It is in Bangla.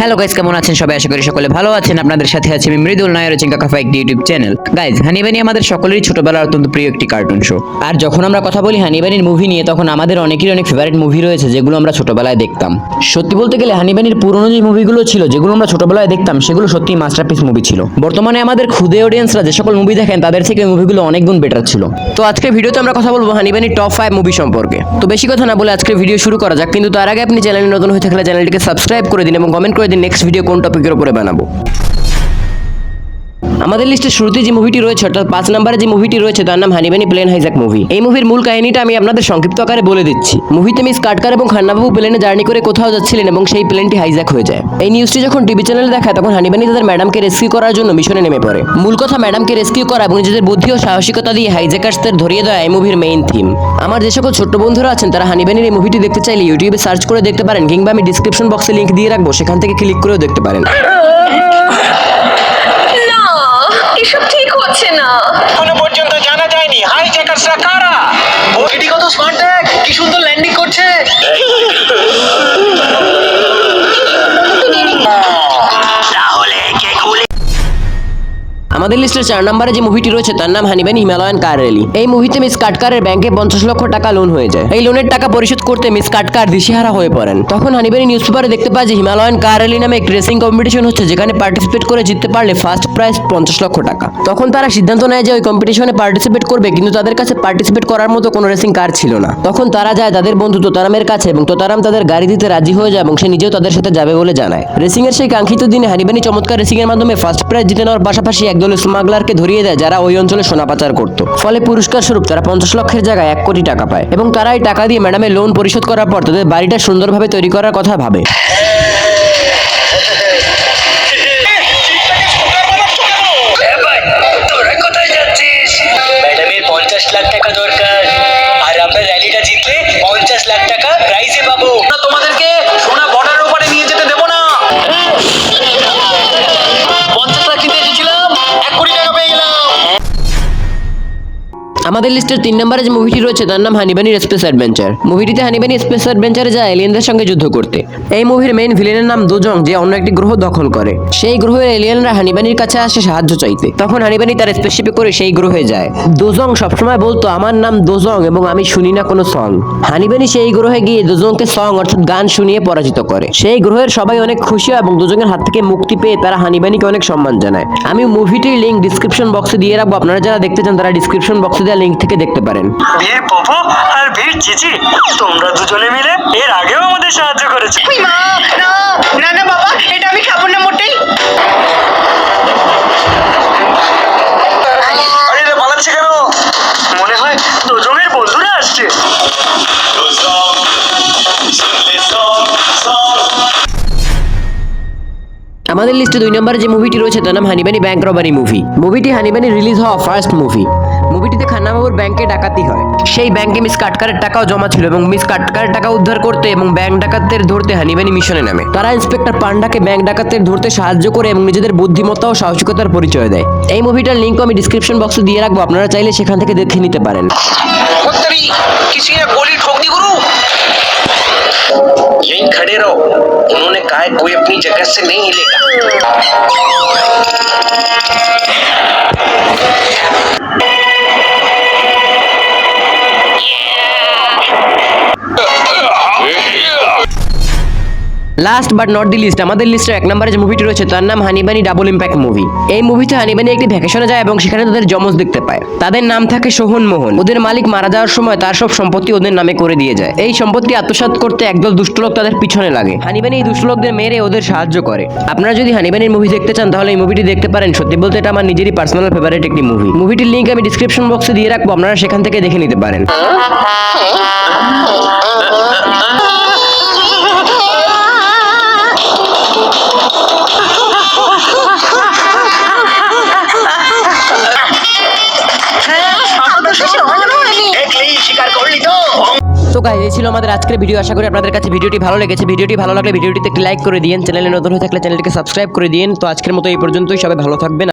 হ্যালো গাইস কেমন আছেন সবাই? আশা করি সকলে ভালো আছেন। আপনাদের সাথে আছে আমি মৃদুল নায়ার চিঙ্কা কাফা একটি ইউটিউব চ্যানেল গাইস হানিবানি আমাদের সকলেরই ছোটবেলার অত্যন্ত প্রিয় একটি কার্টুন শো আর যখন আমরা কথা বলি হানিবানির মুভি নিয়ে, তখন আমাদের অনেকেরই অনেক ফেভারিট মুভি রয়েছে, যেগুলো আমরা ছোটবেলায় দেখতাম। সত্যি বলতে গেলে হানিবানির পুরনো যে মুভিগুলো ছিল, যেগুলো আমরা ছোটবেলায় দেখতাম, সেগুলো সত্যি মাস্টারপিস মুভি ছিল। বর্তমানে আমাদের ক্ষুদে অডিয়েন্সরা যে সকল মুভি দেখেন, তাদের থেকে মুভিগুলো অনেক গুণ বেটার ছিল। তো আজকের ভিডিওতে আমরা কথা বলব হানিবানির টপ ফাইভ মুভি সম্পর্কে। তো বেশি কথা না বলে আজকের ভিডিও শুরু করা যাক, কিন্তু তার আগে আপনি চ্যানেলে নতুন হয়ে থাকলে চ্যানেলটিকে সাবস্ক্রাইব করে দিন এবং কমেন্ট করে দিন নেক্সট ভিডিও কোন টপিকের উপরে বানাবো? আমাদের লিস্টে শুরুতে যে মুভিটি রয়েছে, অর্থাৎ পাঁচ নম্বরে যে মুভিটি রয়েছে, তার নাম হানিবানি প্লেন হাইজ্যাক মুভি এই মুভির মূল কাহিনীটা আমি আপনাদের সংক্ষিপ্ত আকারে বলে দিচ্ছি। মুভিতে মিস কাটকার এবং খান্নাবাবু প্লেনে জার্নি করে কোথাও যাচ্ছিলেন এবং সেই প্লেনটি হাইজ্যাক হয়ে যায়। এই নিউজটি যখন টিভি চ্যানেলে দেখায়, তখন হানিবানি তাদের ম্যাডামকে রেস্কিউ করার জন্য মিশনে নেমে পড়ে। মূল কথা ম্যাডামকে রেস্কিউ করা এবং নিজেদের বুদ্ধি ও সাহসিকতা দিয়ে হাইজ্যাকার্সদের ধরিয়ে দেওয়া এই মুভির মেইন থিম আমার যে সকল ছোট্ট বন্ধুরা আছেন, তারা হানিবানির এই মুভিটি দেখতে চাইলে ইউটিউবে সার্চ করে দেখতে পারেন, কিংবা আমি ডিসক্রিপশন বক্সে লিংক দিয়ে রাখব, সেখান থেকে ক্লিক করেও দেখতে পারেন না এসব ঠিক হচ্ছে না এখনও পর্যন্ত হাই যায়নি হাইজ্যাকার্সরা কারা? ও এটি কত স্মার্ট দেখ কি সুন্দর ল্যান্ডিং করছে। আমাদের লিস্টের চার নম্বরে যে মুভিটি রয়েছে, তার নাম হানিবানি হিমালয়ান কার র্যালি। এই মুভিতে মিস কাটকারের ব্যাংকে পঞ্চাশ লক্ষ টাকা লোন হয়ে যায়। এই লোনের টাকা পরিশোধ করতে মিস কাটকার দিশেহারা হয়ে পড়েন। তখন হানিবানি নিউজ পেপারে দেখতে পায় যে হিমালয়ান কার র্যালি নামে একটি রেসিং কম্পিটিশন হচ্ছে, যেখানে পার্টিসিপেট করে জিততে পারলে ফার্স্ট প্রাইজ পঞ্চাশ লক্ষ টাকা। তখন তারা সিদ্ধান্ত নেয় যে ওই কম্পিটিশনে পার্টিসিপেট করবে, কিন্তু তাদের কাছে পার্টিসিপেট করার মতো কোনো রেসিং কার ছিল না। তখন তারা যায় তাদের বন্ধু তোতারামের কাছে এবং তোতারাম তাদের গাড়ি দিতে রাজি হয়ে যায় এবং সে নিজেও তাদের সাথে যাবে বলে জানায়। রেসিং এর সেই কাঙ্ক্ষিত দিনে হানিবানি চমৎকার রেসিং এর মাধ্যমে ফার্স্ট প্রাইজ জিতে নেওয়ার পাশাপাশি একদল স্মাগলারকে ধরিয়ে দেয় যারা ওই অঞ্চলে সোনা পাচার করত। ফলে পুরস্কার স্বরূপ তারা পঞ্চাশ লক্ষের জায়গায় এক কোটি টাকা পায় এবং তারা এই টাকা দিয়ে ম্যাডামের লোন পরিশোধ করার পর তাদের বাড়িটা সুন্দরভাবে তৈরি করার কথা ভাবে। আমাদের লিস্টের তিন নম্বরে যে মুভিটি রয়েছে, তার নাম হানিবানির স্পেস অ্যাডভেঞ্চার। মুভিটিতে হানিবানি স্পেস অ্যাডভেঞ্চারে যায় এলিয়েনদের সঙ্গে যুদ্ধ করতে। এই মুভির মেইন ভিলেনের নাম দোজং, যে অন্য একটি গ্রহ দখল করে। সেই গ্রহের এলিয়েনরা হানিবানির কাছে আসে সাহায্য চাইতে। তখন হানিবানি তার স্পেসশিপে করে সেই গ্রহে যায়। দোজং সবসময় বলতো, আমার নাম দোজং এবং আমি শুনি না কোনো সং হানিবানি সেই গ্রহে গিয়ে দোজংকে সং অর্থাৎ গান শুনিয়ে পরাজিত করে। সেই গ্রহের সবাই অনেক খুশি হয় এবং দোজংয়ের হাত থেকে মুক্তি পেয়ে তারা হানিবানিকে অনেক সম্মান জানায়। আমি মুভিটির লিঙ্ক ডিসক্রিপশন বক্সে দিয়ে রাখব। আপনারা যারা দেখতে চান তারা ডিসক্রিপশন বক্সে দেওয়া লিঙ্ক থেকে দেখতে পারেন। বীর পপু আর বীর চিচি তোমরা দুজনে মিলে এর আগেও আমাদের সাহায্য করেছ। ওই মা না না না বাবা এটা আমি খাব না মোটেই। আরে রে পালাচ্ছে কেন? মনে হয় দুজনের বন্ধুরা আসছে। আমাদের লিস্টে দুই নম্বরে যে মুভিটি রয়েছে তার নাম হানিবানি ব্যাংক রবারি মুভি মুভিটি হানিবানি রিলিজ হওয়া ফার্স্ট মুভি মুভিটিতে খান্নাবাবুর ব্যাংকে ডাকাতি হয় সেই ব্যাংকে মিস কাটকারের টাকাও জমা ছিল এবং মিস কাটকারের টাকা উদ্ধার করতে এবং ব্যাংক ডাকাতদের ধরতে হানিবানি মিশনে নামে তারা ইন্সপেক্টর পান্ডাকে ব্যাংক ডাকাতদের ধরতে সাহায্য করে এবং নিজেদের বুদ্ধিমত্তা ও সাহসিকতার পরিচয় দেয় এই মুভিটার লিঙ্ক আমি ডিসক্রিপশন বক্সে দিয়ে রাখবো আপনারা চাইলে সেখান থেকে দেখে নিতে পারেন उत्तरी किसी ने गोली ठोक दी गुरु यहीं खड़े रहो उन्होंने कहा है कोई अपनी जगह से नहीं हिलेगा last but not the least আমাদের লিস্টের এক নম্বরে যে মুভিটি রয়েছে, তার নাম হানিবানি ডাবল ইম্প্যাক্ট মুভি এই মুভিতে হানিবানি একটি ভ্যাকেশনে যায় এবং সেখানে তাদের জমজ দেখতে পায়। তাদের নাম থাকে সোহন মোহন। ওদের মালিক মারা যাওয়ার সময় তার সব সম্পত্তি ওদের নামে করে দিয়ে যায়। এই সম্পত্তি আত্মসাৎ করতে একদল দুষ্ট লোক তাদের পিছনে লাগে। হানিবানি এই দুষ্ট লোকদের মেরে ওদের সাহায্য করে। আপনারা যদি হানিবানির মুভি দেখতে চান, তাহলে এই মুভিটি দেখতে পারেন। সত্যি বলতে এটা আমার নিজেরই পার্সোনাল ফেভারিট একটি মুভি মুভিটির লিঙ্ক আমি ডিসক্রিপশন বক্সে দিয়ে রাখব, আপনারা সেখান থেকে দেখে নিতে পারেন। তো গাইজ এই ছিল আমাদের আজকের ভিডিও আশা করি আপনাদের কাছে ভিডিওটি ভালো লেগেছে। ভিডিওটি ভালো লাগলে ভিডিওটিতে একটি লাইক করে দিন চ্যানেলে নতুন হয়ে থাকলে চ্যানেলটিকে সাবস্ক্রাইব করে দিন তো আজকের মতো এই পর্যন্তই। সবাই ভালো থাকবেন।